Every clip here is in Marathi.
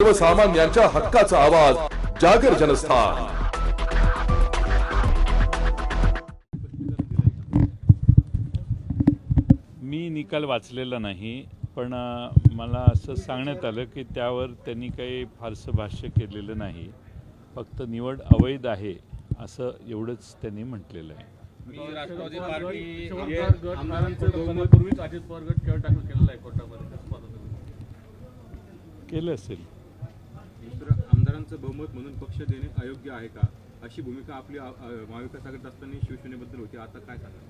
सर्वसामान्यांच्या हक्काचा आवाज जागर जनस्थान. मी निकाल वाचलेला नाही पण मला असं सांगण्यात आलं की त्यावर त्यांनी काही फारसं भाष्य केलेलं नाही. फक्त निवड अवैध आहे असं एवढंच त्यांनी म्हटलेलं आहे. मी राष्ट्रवादी पार्टी अजित पवार गट खेळ केलेला कोर्टामध्ये? केलं असेल. आमदारांचं बहुमत म्हणून पक्ष देणे अयोग्य आहे का? अशी भूमिका आपली महाविकास आघाडीत असताना शिवसेनेबद्दल होती. आता काय सांगा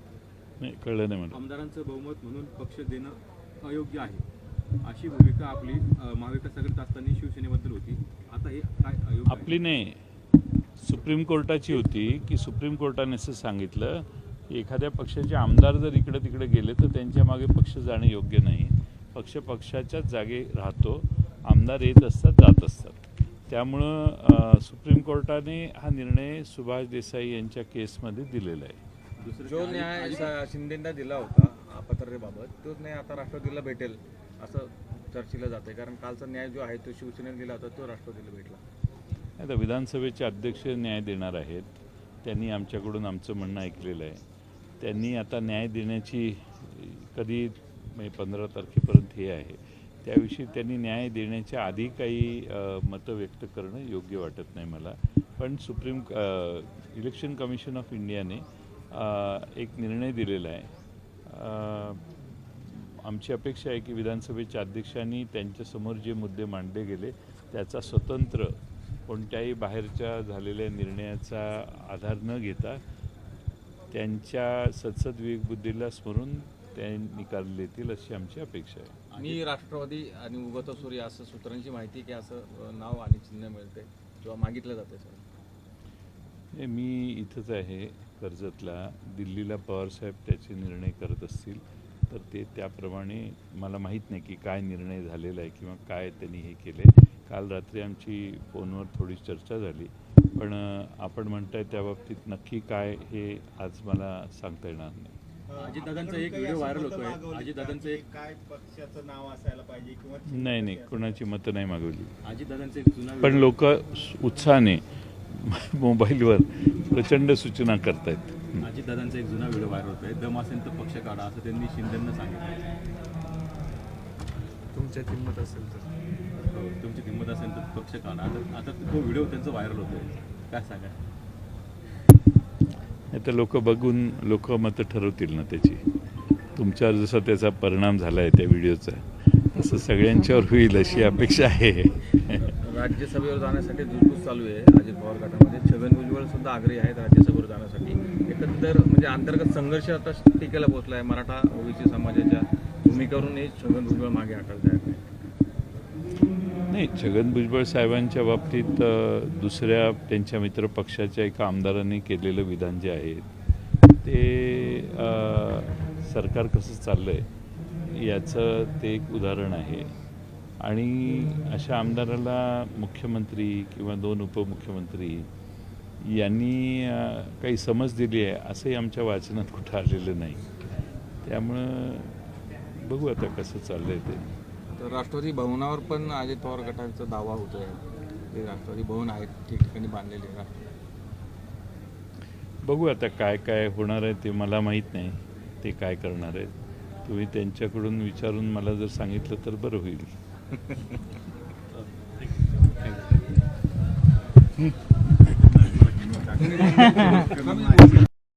नाही कळलं नाही मला. आमदारांचं बहुमत म्हणून पक्ष देणं अयोग्य आहे. अशी भूमिका आपली महाविकास आघाडीत असताना शिवसेनेबद्दल होती. आता हे काय अयोग्य आहे? आपली नाही. सुप्रीम कोर्टाची होती की सुप्रीम कोर्टाने असं सांगितलं की एखाद्या पक्षाचे आमदार जर इकडे तिकडे गेले तर त्यांच्या मागे पक्ष जाणे योग्य नाही. पक्ष पक्षाच्याच जागे राहतो. आमदार येत असतात जात असतात. त्यामुळं सुप्रीम कोर्टाने हा निर्णय सुभाष देसाई यांच्या केसमध्ये दिलेला आहे. दुसरं जो न्याय शिंदेंना दिला होता पत्ररेबाबत तोच न्याय आता राष्ट्रवादीला भेटेल असं चर्चेला जाते कारण कालचा न्याय जो आहे तो शिवसेनेने दिला होता तो राष्ट्रवादीला भेटला. आता विधानसभेचे अध्यक्ष न्याय देणार आहेत. त्यांनी आमच्याकडून आमचं म्हणणं ऐकलेलं आहे. त्यांनी आता न्याय देण्याची कधी म्हणजे पंधरा तारखेपर्यंत हे आहे. त्याविषयी त्यांनी न्याय देण्याच्या आधी काही मतं व्यक्त करणं योग्य वाटत नाही मला. पण सुप्रीम इलेक्शन कमिशन ऑफ इंडियाने एक निर्णय दिलेला आहे. आमची अपेक्षा आहे की विधानसभेच्या अध्यक्षांनी त्यांच्यासमोर जे मुद्दे मांडले गेले त्याचा स्वतंत्र कोणत्याही बाहेरच्या झालेल्या निर्णयाचा आधार न घेता त्यांच्या सदसद विवेकबुद्धीला स्मरून ते निकाल देतील अशी आमची अपेक्षा आहे. मी राष्ट्रवादी आणि उगत सूर्य असं सूत्रांची माहिती की असं नाव आणि चिन्ह मिळते किंवा मागितलं जाते सर. हे मी इथंच आहे कर्जतला. दिल्लीला पवारसाहेब त्याचे निर्णय करत असतील तर ते त्याप्रमाणे मला माहीत नाही की काय निर्णय झालेला आहे किंवा काय त्यांनी हे केले काल रात्री आमची फोनवर थोडी चर्चा झाली पण आपण म्हणताय त्या बाबतीत नक्की काय हे आज मला सांगता येणार नाही. अजितदादांचा एक व्हिडिओ व्हायरल होतोय. अजितदादांचं एक काय पक्षाचं नाव असायला पाहिजे किंवा नाही नाही कोणाची मतं नाही मागवली. अजितदादांचं एक जुना पण लोक उत्साहाने मोबाईलवर प्रचंड सूचना करतायत. अजितदादांचा एक जुना व्हिडिओ व्हायरल होतोय. दम असेल तर पक्ष काढा असं त्यांनी शिंदेंना सांगितलं. तुमच्या किंमत असेल तर. हो, तुमची किंमत असेल तर पक्ष काढा. आता आता तो व्हिडिओ त्यांचा व्हायरल होतोय. काय सांगा आता लोक बघून लोक मतं ठरवतील ना त्याची. तुमच्यावर जसा त्याचा परिणाम झाला आहे त्या व्हिडिओचा तसं सगळ्यांच्यावर होईल अशी अपेक्षा आहे. राज्यसभेवर जाण्यासाठी धुसफूस चालू आहे. अजित पवार गटामध्ये छगन भुजबळ सुद्धा आग्रही आहेत राज्यसभेवर जाण्यासाठी. एकंदर म्हणजे अंतर्गत संघर्ष आता टीकेला पोहोचला आहे मराठा ओबीसी समाजाच्या भूमिकेवरून हे छगन भुजबळ मागे हटवत तयार नाही छगन भुजबळ साहेबांच्या बाबतीत दुसऱ्या त्यांच्या मित्र पक्षाच्या एका आमदारांनी केलेलं विधान जे आहे ते सरकार कसं चाललं आहे याचं ते एक उदाहरण आहे. आणि अशा आमदाराला मुख्यमंत्री किंवा दोन उपमुख्यमंत्री यांनी काही समज दिली आहे असंही आमच्या वाचनात कुठं आलेलं नाही. त्यामुळं बघू आता कसं चाललं आहे ते. तर राष्ट्रवादी भवनावर पण अजित पवार गटाचा दावा होतोय. ते राष्ट्रवादी भवन आहेत ठिकठिकाणी बांधलेले आहे. बघू आता काय काय होणार आहे ते मला माहीत नाही. ते काय करणार आहेत. तुम्ही त्यांच्याकडून विचारून मला जर सांगितलं तर बरं होईल.